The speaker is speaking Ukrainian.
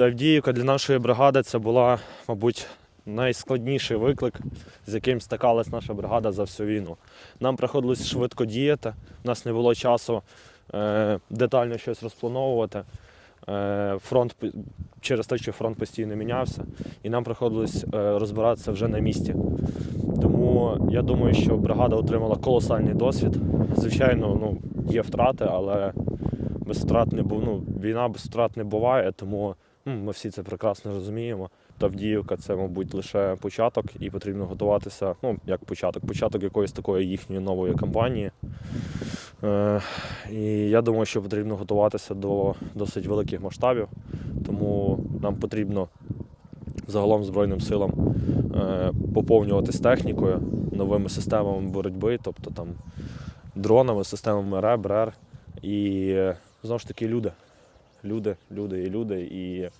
Авдіївка для нашої бригади це була, мабуть, найскладніший виклик, з яким стикалась наша бригада за всю війну. Нам приходилось швидко діяти, у нас не було часу е, детально щось розплановувати. Е, фронт через те, що фронт постійно мінявся, і нам приходилось е, розбиратися вже на місці. Тому я думаю, що бригада отримала колосальний досвід. Звичайно, ну, є втрати, але без втрат не бу- ну, війна без втрат не буває, тому ми всі це прекрасно розуміємо. Тавдіївка це, мабуть, лише початок, і потрібно готуватися. Ну, як початок, початок якоїсь такої їхньої нової кампанії. Е, і я думаю, що потрібно готуватися до досить великих масштабів, тому нам потрібно загалом Збройним силам е, поповнюватись технікою, новими системами боротьби, тобто там дронами, системами РЕБ, РЕР. І е, знову ж таки люди. Люди, люди і люди. І